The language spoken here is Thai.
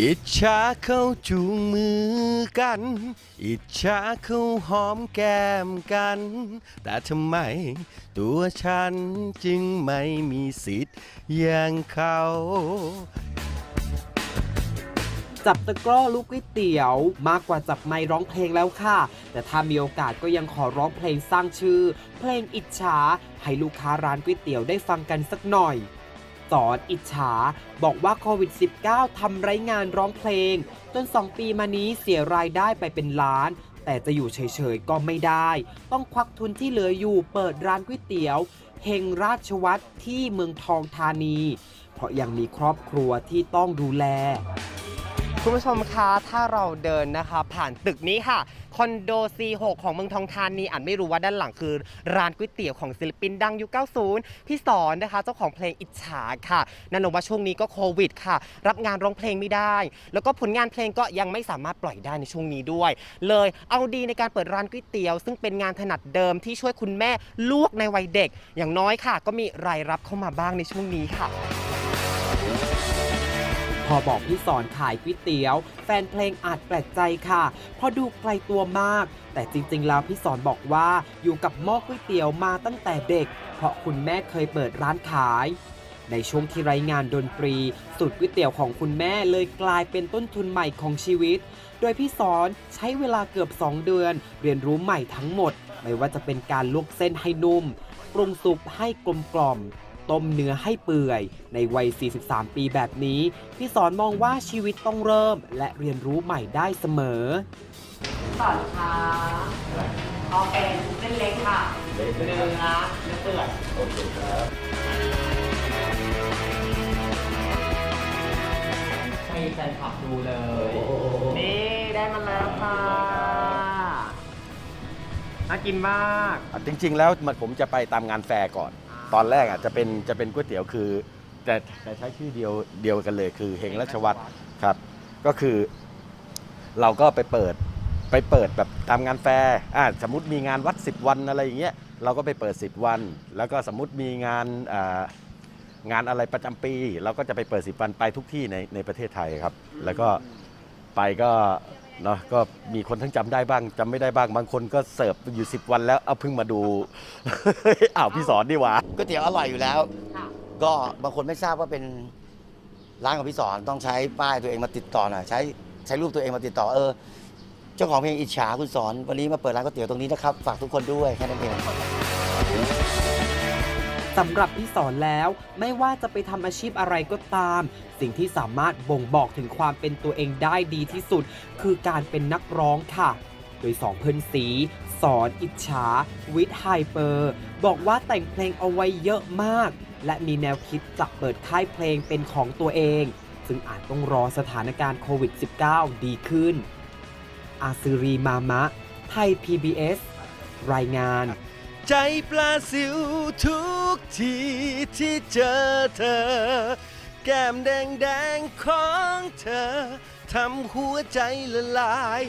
อิจฉาเขาจูงมือกัน อิจฉาเขาหอมแก้มกัน แต่ทำไม ตัวฉันจึงไม่มีสิทธิ์อย่างเขา จับตะกร้อลูกก๋วยเตี๋ยว มากกว่าจับไมค์ร้องเพลงแล้วค่ะ แต่ถ้ามีโอกาสก็ยังขอร้องเพลงสร้างชื่อ เพลงอิจฉาให้ลูกค้าร้านก๋วยเตี๋ยวได้ฟังกันสักหน่อย สอนอิจฉา บอกว่าโควิด -19 ทำไรงานร้องเพลง จน 2 ปีมานี้เสียรายได้ไปเป็นล้าน แต่จะอยู่เฉยๆ ก็ไม่ได้ ต้องควักทุนที่เหลืออยู่เปิดร้านก๋วยเตี๋ยวเฮงราชวัตรที่เมืองทองธานี เพราะยังมีครอบครัวที่ต้องดูแล คุณผู้ชมคะ ถ้าเราเดินนะคะ ผ่านตึกนี้ค่ะ คอนโด C6 ของเมืองทองธานีอ่านไม่รู้ว่าด้านหลังคือ ร้านก๋วยเตี๋ยวของศิลปินดังยุค 90 พี่สอนนะคะ เจ้าของเพลงอิจฉาค่ะ นั่นหนูว่าช่วงนี้ก็โควิดค่ะ รับงานร้องเพลงไม่ได้ แล้วก็ผลงานเพลงก็ยังไม่สามารถปล่อยได้ในช่วงนี้ด้วย เลยเอาดีในการเปิดร้านก๋วยเตี๋ยว ซึ่งเป็นงานถนัดเดิมที่ช่วยคุณแม่ลวกในวัยเด็ก อย่างน้อยค่ะ ก็มีรายรับเข้ามาบ้างในช่วงนี้ค่ะ พอบอกพี่สอนขายก๋วยเตี๋ยว แฟนเพลงอาจแปลกใจค่ะเพราะดูไกลตัวมาก แต่จริงๆ แล้วพี่สอนบอกว่าอยู่กับหม้อก๋วยเตี๋ยวมาตั้งแต่เด็ก เพราะคุณแม่เคยเปิดร้านขาย ในช่วงที่ไรงานดนตรี สูตรก๋วยเตี๋ยวของคุณแม่เลยกลายเป็นต้นทุนใหม่ของชีวิต โดยพี่สอนใช้เวลาเกือบ 2 เดือน เรียนรู้ใหม่ทั้งหมด ไม่ว่าจะเป็นการลวกเส้นให้นุ่ม ปรุงสุกให้กลมกล่อม ต้มเนื้อให้เปื่อย ในวัย 43 ปีแบบนี้ พี่สอนมองว่าชีวิตต้องเริ่ม และเรียนรู้ใหม่ได้เสมอสอนค่ะเอาเป็นเส้นเล็กค่ะเนื้อเนื้อเปื่อยโอเคครับให้แฟนคลับดูเลย นี่ได้มาแล้วค่ะน่ากินมากอะจริง ๆ แล้วมันผมจะไปตามงานแฟร์ก่อน ตอนแรกอะจะเป็นจะเป็นก๋วยเตี๋ยวคือแต่แต่ใช้ชื่อเดียวเดียวกันเลยคือเฮงราชวัตรครับ ก็คือ เราก็ไปเปิดไปเปิดแบบตามงานแฟร์อ่าสมมติมีงานวัด 10 วันอะไรอย่างเงี้ยเราก็ไปเปิด 10 วัน แล้วก็สมมติมีงานอ่างานอะไรประจำปี เราก็จะไปเปิด 10 วันไปทุกที่ในในประเทศไทยครับ แล้วก็ไปก็ เนาะก็มีคนทั้งจำได้บ้างจำไม่ได้บ้างบางคนก็เสิร์ฟอยู่ 10 วันแล้วเอาเพิ่งมาดูอ้าวพี่สอนดีหว่าก๋วยเตี๋ยวอร่อยอยู่แล้วค่ะก็บางคนไม่ทราบว่าเป็นร้านของพี่สอนต้องใช้ป้ายตัวเองมาติดต่อหน่อยใช้ใช้รูปตัวเองมาติดต่อเออเจ้าของเพลงอิจฉาคุณสอน วันนี้มาเปิดร้านก๋วยเตี๋ยวตรงนี้นะครับ ฝากทุกคนด้วยแค่นั้นเอง สำหรับพี่สอนแล้วไม่ว่าจะไปทำอาชีพอะไรก็ตาม สิ่งที่สามารถบ่งบอกถึงความเป็นตัวเองได้ดีที่สุด คือการเป็นนักร้องค่ะ โดยสองเพื่อนสีสอนอิจฉาวิทย์ไฮเปอร์ บอกว่าแต่งเพลงเอาไว้เยอะมาก และมีแนวคิดจะเปิดค่ายเพลงเป็นของตัวเอง ซึ่งอาจต้องรอสถานการณ์โควิด -19 ดีขึ้น อาซืรีมามะ ไทย PBS รายงาน ใจปลาสิวทุกทีที่เจอเธอ แก้มแดงแดงของเธอทำหัวใจละลาย